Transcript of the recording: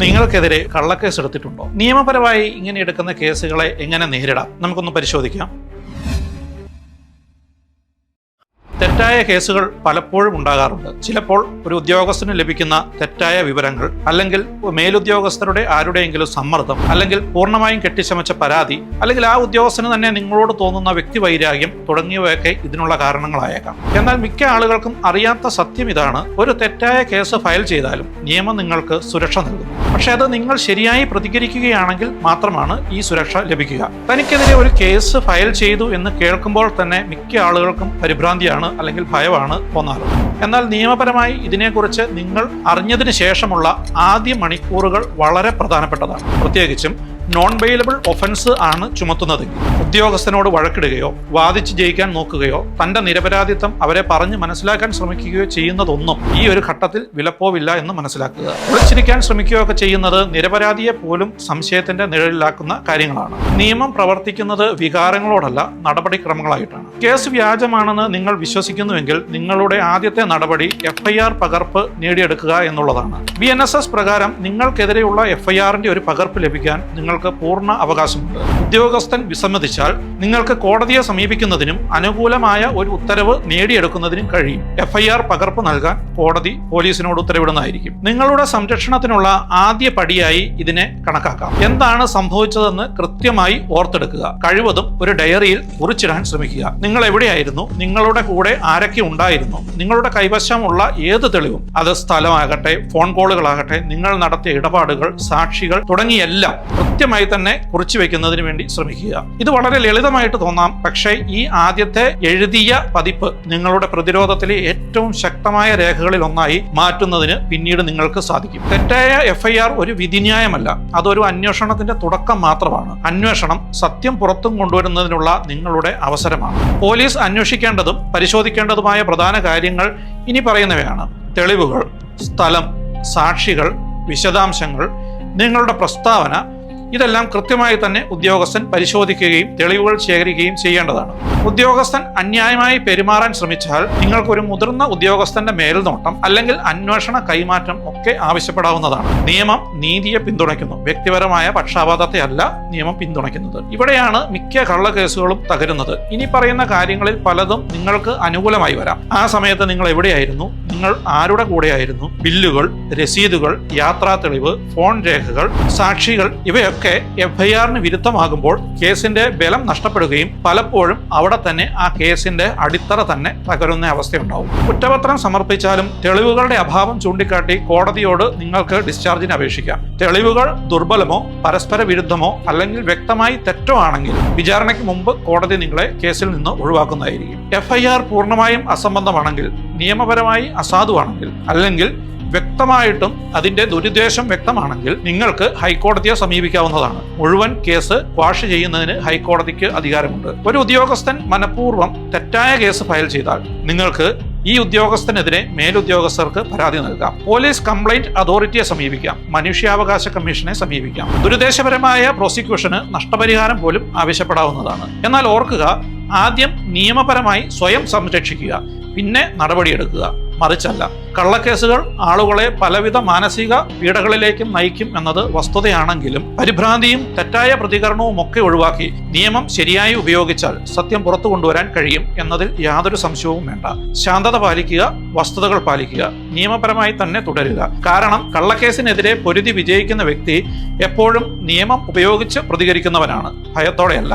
നിങ്ങൾക്കെതിരെ കള്ളക്കേസ് എടുത്തിട്ടുണ്ടോ നിയമപരമായി ഇങ്ങനെ എടുക്കുന്ന കേസുകളെ എങ്ങനെ നേരിടാം? നമുക്കൊന്ന് പരിശോധിക്കാം. തെറ്റായ കേസുകൾ പലപ്പോഴും ഉണ്ടാകാറുണ്ട്. ചിലപ്പോൾ ഒരു ഉദ്യോഗസ്ഥന് ലഭിക്കുന്ന തെറ്റായ വിവരങ്ങൾ അല്ലെങ്കിൽ മേലുദ്യോഗസ്ഥരുടെ ആരുടെയെങ്കിലും സമ്മർദ്ദം അല്ലെങ്കിൽ പൂർണമായും കെട്ടിച്ചമച്ച പരാതി അല്ലെങ്കിൽ ആ ഉദ്യോഗസ്ഥന് തന്നെ നിങ്ങളോട് തോന്നുന്ന വ്യക്തി വൈരാഗ്യം തുടങ്ങിയവയൊക്കെ ഇതിനുള്ള കാരണങ്ങളായേക്കാം. എന്നാൽ മിക്ക ആളുകൾക്കും അറിയാത്ത സത്യം ഇതാണ്. ഒരു തെറ്റായ കേസ് ഫയൽ ചെയ്താലും നിയമം നിങ്ങൾക്ക് സുരക്ഷ നൽകുന്നു. പക്ഷേ അത് നിങ്ങൾ ശരിയായി പ്രതികരിക്കുകയാണെങ്കിൽ മാത്രമാണ് ഈ സുരക്ഷ ലഭിക്കുക. തനിക്കെതിരെ ഒരു കേസ് ഫയൽ ചെയ്തു എന്ന് കേൾക്കുമ്പോൾ തന്നെ മിക്ക ആളുകൾക്കും പരിഭ്രാന്തിയാണ് അല്ലെങ്കിൽ ഭയമാണ് തോന്നാറ്. എന്നാൽ നിയമപരമായി ഇതിനെക്കുറിച്ച് നിങ്ങൾ അറിഞ്ഞതിന് ശേഷമുള്ള ആദ്യ മണിക്കൂറുകൾ വളരെ പ്രധാനപ്പെട്ടതാണ്. പ്രത്യേകിച്ചും നോൺ ബെയിലബിൾ ഒഫൻസ് ആണ് ചുമത്തുന്നത്. ഉദ്യോഗസ്ഥനോട് വഴക്കിടുകയോ വാദിച്ച് ജയിക്കാൻ നോക്കുകയോ തന്റെ നിരപരാധിത്വം അവരെ പറഞ്ഞ് മനസ്സിലാക്കാൻ ശ്രമിക്കുകയോ ചെയ്യുന്നതൊന്നും ഈ ഒരു ഘട്ടത്തിൽ വിലപ്പോവില്ല എന്ന് മനസ്സിലാക്കുക. ഒളിച്ചിരിക്കാൻ ശ്രമിക്കുകയൊക്കെ ചെയ്യുന്നത് നിരപരാധിയെ പോലും സംശയത്തിന്റെ നിഴലിലാക്കുന്ന കാര്യങ്ങളാണ്. നിയമം പ്രവർത്തിക്കുന്നത് വികാരങ്ങളോടല്ല നടപടിക്രമങ്ങളായിട്ടാണ്. കേസ് വ്യാജമാണെന്ന് നിങ്ങൾ വിശ്വസിക്കുന്നുവെങ്കിൽ നിങ്ങളുടെ ആദ്യത്തെ നടപടി എഫ്ഐആർ പകർപ്പ് നേടിയെടുക്കുക എന്നുള്ളതാണ്. ബി പ്രകാരം നിങ്ങൾക്കെതിരെയുള്ള എഫ്ഐആറിന്റെ ഒരു പകർപ്പ് ലഭിക്കാൻ നിങ്ങൾക്ക് പൂർണ അവകാശമുണ്ട് ഉദ്യോഗസ്ഥൻ വിസമ്മതിച്ചാൽ നിങ്ങൾക്ക് കോടതിയെ സമീപിക്കുന്നതിനും അനുകൂലമായ ഒരു ഉത്തരവ് നേടിയെടുക്കുന്നതിനും കഴിയും. എഫ്ഐആർ പകർപ്പ് നൽകാൻ കോടതി പോലീസിനോട് ഉത്തരവിടുന്നതായിരിക്കും. നിങ്ങളുടെ സംരക്ഷണത്തിനുള്ള ആദ്യ പടിയായി ഇതിനെ കണക്കാക്കാം. എന്താണ് സംഭവിച്ചതെന്ന് കൃത്യമായി ഓർത്തെടുക്കുക. കഴിവതും ഒരു ഡയറിയിൽ കുറിച്ചിടാൻ ശ്രമിക്കുക. നിങ്ങൾ എവിടെയായിരുന്നു? നിങ്ങളുടെ കൂടെ ആരൊക്കെ ഉണ്ടായിരുന്നു? നിങ്ങളുടെ കൈവശമുള്ള ഏത് തെളിവും? അത് സ്ഥലമാകട്ടെ ഫോൺ കോളുകളാകട്ടെ നിങ്ങൾ നടത്തിയ ഇടപാടുകൾ സാക്ഷികൾ തുടങ്ങിയെല്ലാം കൃത്യമായി തന്നെ കുറിച്ചു വെക്കുന്നതിന് വേണ്ടി ശ്രമിക്കുക. ഇത് വളരെ ലളിതമായിട്ട് തോന്നാം. പക്ഷേ ഈ ആദ്യത്തെ എഴുതിയ പതിപ്പ് നിങ്ങളുടെ പ്രതിരോധത്തിലെ ഏറ്റവും ശക്തമായ രേഖകളിൽ ഒന്നായി മാറ്റുന്നതിന് പിന്നീട് നിങ്ങൾക്ക് സാധിക്കും. തെറ്റായ എഫ്ഐആർ ഒരു വിധിന്യായമല്ല. അതൊരു അന്വേഷണത്തിന്റെ തുടക്കം മാത്രമാണ്. അന്വേഷണം സത്യം പുറത്തും കൊണ്ടുവരുന്നതിനുള്ള നിങ്ങളുടെ അവസരമാണ്. പോലീസ് അന്വേഷിക്കേണ്ടതും പരിശോധിക്കേണ്ടതുമായ പ്രധാന കാര്യങ്ങൾ ഇനി പറയുന്നവയാണ്. തെളിവുകൾ സ്ഥലം സാക്ഷികൾ വിശദാംശങ്ങൾ നിങ്ങളുടെ പ്രസ്താവന ഇതെല്ലാം കൃത്യമായി തന്നെ ഉദ്യോഗസ്ഥൻ പരിശോധിക്കുകയും തെളിവുകൾ ശേഖരിക്കുകയും ചെയ്യേണ്ടതാണ്. ഉദ്യോഗസ്ഥൻ അന്യായമായി പെരുമാറാൻ ശ്രമിച്ചാൽ നിങ്ങൾക്കൊരു മുതിർന്ന ഉദ്യോഗസ്ഥന്റെ മേൽനോട്ടം അല്ലെങ്കിൽ അന്വേഷണ കൈമാറ്റം ഒക്കെ ആവശ്യപ്പെടാവുന്നതാണ്. നിയമം നീതിയെ പിന്തുണയ്ക്കുന്നു. വ്യക്തിപരമായ പക്ഷാപാതത്തെ അല്ല നിയമം പിന്തുണയ്ക്കുന്നത്. ഇവിടെയാണ് മിക്ക കള്ള കേസുകളും തകരുന്നത്. ഇനി പറയുന്ന കാര്യങ്ങളിൽ പലതും നിങ്ങൾക്ക് അനുകൂലമായി വരാം. ആ സമയത്ത് നിങ്ങൾ എവിടെയായിരുന്നു? നിങ്ങൾ ആരുടെ കൂടെയായിരുന്നു? ബില്ലുകൾ രസീതുകൾ യാത്രാ തെളിവ് ഫോൺ രേഖകൾ സാക്ഷികൾ ഇവയൊക്കെ എഫ്ഐആറിന് വിരുദ്ധമാകുമ്പോൾ കേസിന്റെ ബലം നഷ്ടപ്പെടുകയും പലപ്പോഴും അവിടെ തന്നെ ആ കേസിന്റെ അടിത്തറ തന്നെ തകരുന്ന അവസ്ഥയുണ്ടാവും. കുറ്റപത്രം സമർപ്പിച്ചാലും തെളിവുകളുടെ അഭാവം ചൂണ്ടിക്കാട്ടി കോടതിയോട് നിങ്ങൾക്ക് ഡിസ്ചാർജിന് അപേക്ഷിക്കാം. തെളിവുകൾ ദുർബലമോ പരസ്പര വിരുദ്ധമോ അല്ലെങ്കിൽ വ്യക്തമായി തെറ്റോ ആണെങ്കിൽ വിചാരണയ്ക്ക് മുമ്പ് കോടതി നിങ്ങളെ കേസിൽ നിന്ന് ഒഴിവാക്കുന്നതായിരിക്കും. എഫ്ഐആർ പൂർണമായും അസംബന്ധമാണെങ്കിൽ നിയമപരമായി അസാധുവാണെങ്കിൽ അല്ലെങ്കിൽ വ്യക്തമായിട്ടും അതിന്റെ ദുരുദ്ദേശം വ്യക്തമാണെങ്കിൽ നിങ്ങൾക്ക് ഹൈക്കോടതിയെ സമീപിക്കാവുന്നതാണ്. മുഴുവൻ കേസ് ക്വാഷ് ചെയ്യുന്നതിന് ഹൈക്കോടതിക്ക് അധികാരമുണ്ട്. ഒരു ഉദ്യോഗസ്ഥൻ മനഃപൂർവം തെറ്റായ കേസ് ഫയൽ ചെയ്താൽ നിങ്ങൾക്ക് ഈ ഉദ്യോഗസ്ഥനെതിരെ മേലുദ്യോഗസ്ഥർക്ക് പരാതി നൽകാം. പോലീസ് കംപ്ലൈന്റ് അതോറിറ്റിയെ സമീപിക്കാം. മനുഷ്യാവകാശ കമ്മീഷനെ സമീപിക്കാം. ദുരുദ്ദേശപരമായ പ്രോസിക്യൂഷന് നഷ്ടപരിഹാരം പോലും ആവശ്യപ്പെടാവുന്നതാണ്. എന്നാൽ ഓർക്കുക ആദ്യം നിയമപരമായി സ്വയം സംരക്ഷിക്കുക പിന്നെ നടപടിയെടുക്കുക. മറിച്ചല്ല. കള്ളക്കേസുകൾ ആളുകളെ പലവിധ മാനസിക പീഡകളിലേക്കും നയിക്കും എന്നത് വസ്തുതയാണെങ്കിലും പരിഭ്രാന്തിയും തെറ്റായ പ്രതികരണവും ഒക്കെ ഒഴിവാക്കി നിയമം ശരിയായി ഉപയോഗിച്ചാൽ സത്യം പുറത്തു കൊണ്ടുവരാൻ കഴിയും എന്നതിൽ യാതൊരു സംശയവും വേണ്ട. ശാന്തത പാലിക്കുക വസ്തുതകൾ പാലിക്കുക നിയമപരമായി തന്നെ തുടരുക. കാരണം കള്ളക്കേസിനെതിരെ പൊരുതി വിജയിക്കുന്ന വ്യക്തി എപ്പോഴും നിയമം ഉപയോഗിച്ച് പ്രതികരിക്കുന്നവനാണ്. ഭയത്തോടെയല്ല.